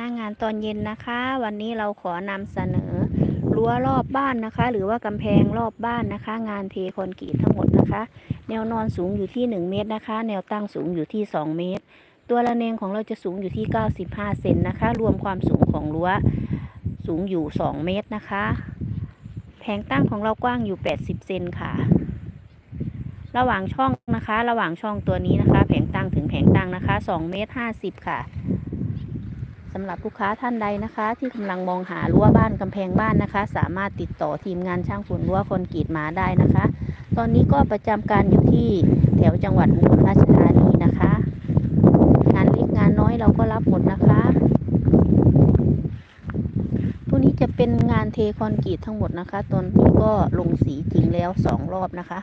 หน้างานตอนเย็นนะคะ วันนี้เราขอนำเสนอรั้วรอบบ้านนะคะ หรือว่ากำแพงรอบบ้านนะคะ งานเทคอนกรีตทั้งหมดนะคะ แนวนอนสูงอยู่ที่ 1 เมตรนะคะ แนวตั้งสูงอยู่ที่ 2 เมตร ตัวระเนงของเราจะสูงอยู่ที่ 95 เซนนะคะ รวมความสูงของรั้วสูงอยู่ 2 เมตรนะคะ แผงตั้งของเรากว้างอยู่ 80 เซนค่ะ ระหว่างช่องนะคะ ระหว่างช่องตัวนี้นะคะ แผงตั้งถึงแผงตั้งนะคะ 2 เมตร 50 ค่ะ สำหรับลูกค้าท่านใดนะคะ ที่กำลังมองหารั้วบ้านกำแพงบ้านนะคะ สามารถติดต่อทีมงานช่างฝุ่นรั้วคอนกรีตมาได้นะคะ ตอนนี้ก็ประจำการอยู่ที่แถวจังหวัดอุบลราชธานีนะคะ งานเล็กงานน้อยเราก็รับหมดนะคะตัวนี้จะเป็นงานเทคอนกรีตทั้งหมดนะคะตอนนี้ก็ลงสีจริงแล้วสองรอบนะคะ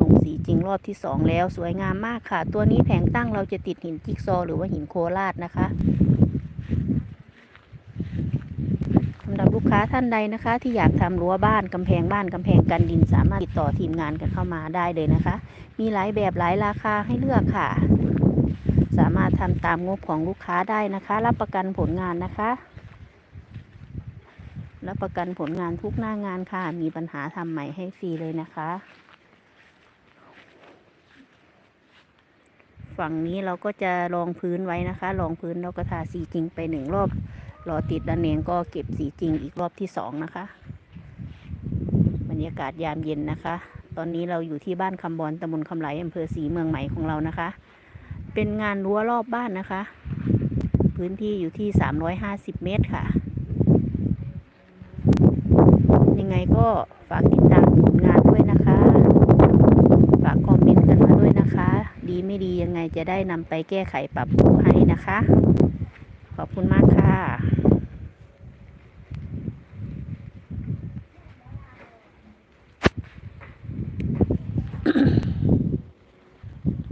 ลงสีจริงรอบที่สองแล้วสวยงามมากค่ะ ตัวนี้แผงตั้งเราจะติดหินจิ๊กซอหรือว่าหินโคราชนะคะสำหรับลู กค้าท่านใดนะคะ ที่อยากทำรั้วบ้านกำแพงบ้านกำแพงกันดินสามารถติดต่อทีมงานกันเข้ามาได้เลยนะคะ มีหลายแบบหลายราคาให้เลือกค่ะ สามารถทำตามงบของลูกค้าได้นะคะ รับประกันผลงานนะคะ รับประกันผลงานทุกหน้างานค่ะ มีปัญหาทำใหม่ให้ฟรีเลยนะคะ ฝั่งนี้เราก็จะรองพื้นไว้นะคะรองพื้นเราก็ทาสีจริงไปหนึ่งรอบรอติดดันเองก็เก็บสีจริงอีกรอบที่สองนะคะ บรรยากาศยามเย็นนะคะ ตอนนี้เราอยู่ที่บ้านคำบอนตำบลคำไหลอำเภอศรีเมืองใหม่ของเรานะคะ เป็นงานรั้วรอบบ้านนะคะ พื้นที่อยู่ที่ 350 เมตรค่ะ ยังไงก็ฝากติดตามผลงานด้วยนะคะ ฝากคอมเมนต์กันมาด้วยนะคะ ดีไม่ดียังไงจะได้นำไปแก้ไขปรับปรุงให้นะคะ ขอบคุณมากค่ะ